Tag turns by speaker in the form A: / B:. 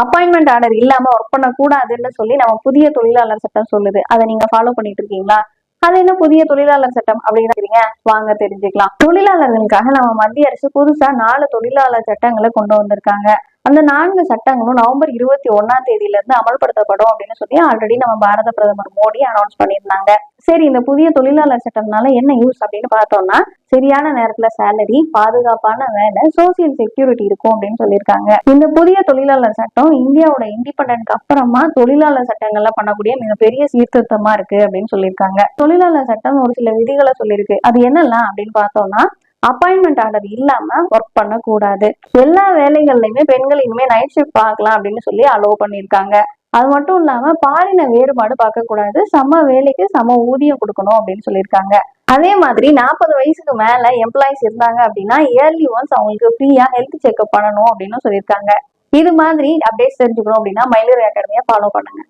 A: Appointment order இல்லாம work பண்ணக்கூடாதுன்னு சொல்லி நம்ம புதிய தொழிலாளர் சட்டம் சொல்லுது. அதை நீங்க ஃபாலோ பண்ணிட்டு இருக்கீங்களா அது என்ன புதிய தொழிலாளர் சட்டம் அப்படின்னு வாங்க தெரிஞ்சுக்கலாம். தொழிலாளர்களுக்காக நம்ம மத்திய அரசு புதுசா நாலு தொழிலாளர் சட்டங்களை கொண்டு வந்திருக்காங்க. அந்த நான்கு சட்டங்களும் நவம்பர் இருபத்தி ஒன்னாம் தேதியில இருந்து அமல்படுத்தப்படும் அப்படின்னு சொல்லி ஆல்ரெடி நம்ம பாரத பிரதமர் மோடி அனௌன்ஸ் பண்ணியிருந்தாங்க. சரி இந்த புதிய தொழிலாளர் சட்டம்னால என்ன யூஸ் அப்படின்னு பார்த்தோம்னா சரியான நேரத்துல சேலரி பாதுகாப்பான வேலை சோசியல் செக்யூரிட்டி இருக்கும் அப்படின்னு சொல்லியிருக்காங்க. இந்த புதிய தொழிலாளர் சட்டம் இந்தியாவோட இண்டிபெண்டன்ட்க்கு அப்புறமா தொழிலாளர் சட்டங்கள்ல பண்ணக்கூடிய மிகப்பெரிய சீர்திருத்தமா இருக்கு அப்படின்னு சொல்லியிருக்காங்க. தொழிலாளர் சட்டம் ஒரு சில விதிகளை சொல்லியிருக்கு. அது என்னெல்லாம் அப்படின்னு பார்த்தோம்னா அப்பாயின்மெண்ட் ஆர்டர் இல்லாம ஒர்க் பண்ணக்கூடாது. எல்லா வேலைகள்லையுமே பெண்கள் இனிமே நைட் ஷிஃப்ட் பார்க்கலாம் அப்படின்னு சொல்லி அலோவ் பண்ணியிருக்காங்க. அது மட்டும் இல்லாம பாலின வேறுபாடு பார்க்க கூடாது சம வேலைக்கு சம ஊதியம் கொடுக்கணும் அப்படின்னு சொல்லியிருக்காங்க. அதே மாதிரி நாற்பது வயசுக்கு மேல எம்ப்ளாயிஸ் இருந்தாங்க அப்படின்னா இயர்லி ஒன்ஸ் அவங்களுக்கு ஃப்ரீயா ஹெல்த் செக்அப் பண்ணணும் அப்படின்னு சொல்லியிருக்காங்க. இது மாதிரி அப்டேட்ஸ் தெரிஞ்சுக்கணும் அப்படின்னா மயிலர் அகாடமியை ஃபாலோ பண்ணுங்க.